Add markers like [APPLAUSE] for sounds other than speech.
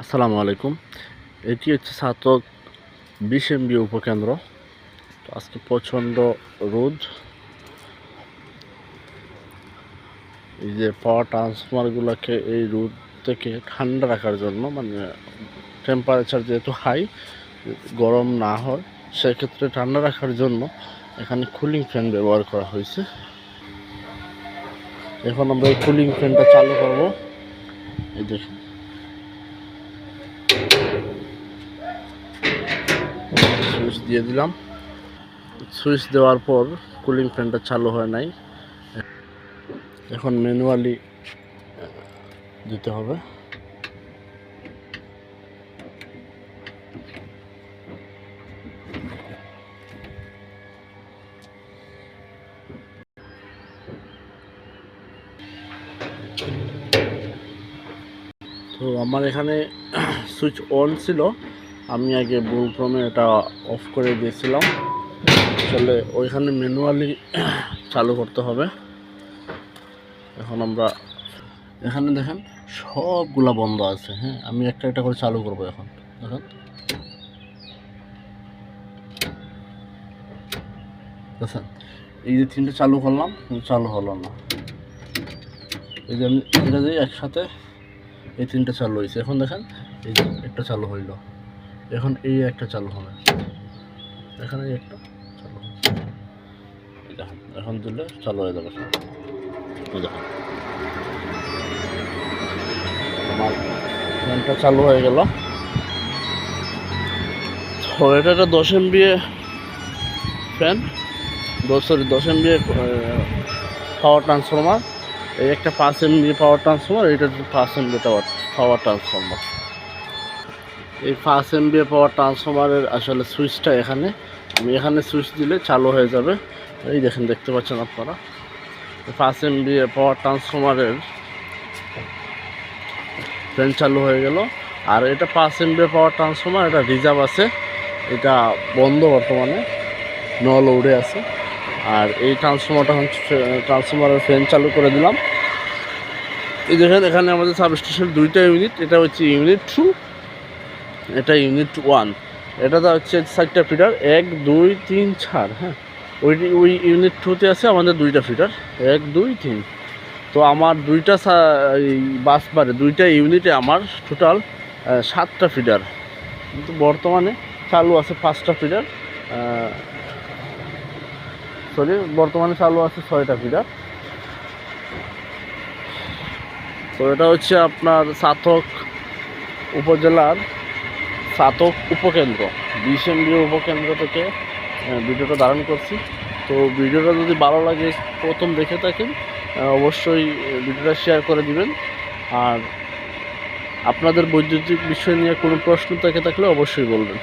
আসসালামু আলাইকুম। এটি হচ্ছে সাতক বিশ এমবি উপকেন্দ্র। তো আজকে প্রচণ্ড রোদ। এই যে পাওয়ার ট্রান্সফরমারগুলোকে এই রোদ থেকে ঠান্ডা রাখার জন্য মানে টেম্পারেচার যেহেতু হাই গরম না হয়, সেক্ষেত্রে ঠান্ডা রাখার জন্য এখানে কুলিং ফ্যান ব্যবহার করা হয়েছে। এখন আমরা এই কুলিং ফ্যানটা চালু করব। এই দেখুন। সুইচ দিয়ে দিলাম। সুইচ দেওয়ার পর কুলিং ফ্যানটা চালু হয় নাই। এখন ম্যানুয়ালি দিতে হবে। তো আমার এখানে [CLEARS THROAT] সুইচ অন ছিল। আমি আগে ভুলক্রমে এটা অফ করে দিয়েছিলাম। আসলে ওইখানে ম্যানুয়ালি চালু করতে হবে। এখন আমরা, এখানে দেখেন সবগুলা বন্ধ আছে হ্যাঁ? আমি একটা একটা করে চালু করব এখন। দেখেন। দেখেন, এই যে তিনটে চালু করলাম চালু হলো না। এই যে আমি এটা দিয়ে একসাথে এই তিনটে চালু হয়েছে। এখন দেখেন, এই যে একটা চালু হইল। এখন এই একটা চালু হবে। এখানে একটা চালু হবে। এখন দিলে চালু হয়ে যাবে আমার ফ্যানটা চালু হয়ে গেল। এটা একটা দশ এমবি ফ্যান সরি, দশ এমবি পাওয়ার ট্রান্সফরমার এই একটা পাঁচ এমবি পাওয়ার ট্রান্সফরমার এইটা পাঁচ এমবি পাওয়ার ট্রান্সফরমার এই পাঁচ এমবি পাওয়ার ট্রান্সফরমারের আসলে সুইচটা এখানে। আমি এখানে সুইচ দিলে চালু হয়ে যাবে। এই দেখেন, দেখতে পাচ্ছেন আপনারা। পাঁচ এমবি পাওয়ার ট্রান্সফরমারের ফ্যান চালু হয়ে গেল। আর এটা পাঁচ এমবি পাওয়ার ট্রান্সফরমার এটা রিজার্ভ আছে। এটা বন্ধ বর্তমানে। ন লোডে আছে। আর এই ট্রান্সফরমারটা ট্রান্সফরমারের ফ্যান চালু করে দিলাম। এই দেখেন, এখানে আমাদের সাবস্টেশন দুইটা ইউনিট এটা হচ্ছে ইউনিট টু এটা ইউনিট ওয়ান এটাতে হচ্ছে চারটা ফিটার এক, দুই, তিন, চার হ্যাঁ। ওই ওই ইউনিট টুতে আছে আমাদের দুইটা ফিটার এক, দুই, তিন। তো আমার দুইটা বাস বারে, দুইটা ইউনিটে আমার টোটাল সাতটা ফিডার কিন্তু বর্তমানে চালু আছে পাঁচটা ফিডার সরি বর্তমানে চালু আছে ছয়টা ফিডার তো এটা হচ্ছে আপনার সাতক উপজেলার সাতক উপকেন্দ্র বিশ এমবি উপকেন্দ্র থেকে ভিডিওটা ধারণ করছি। তো ভিডিওটা যদি ভালো লাগে, প্রথম দেখে থাকেন অবশ্যই ভিডিওটা শেয়ার করে দিবেন। আর আপনাদের বৈদ্যুতিক বিষয় নিয়ে কোনো প্রশ্ন থেকে থাকলে অবশ্যই বলবেন।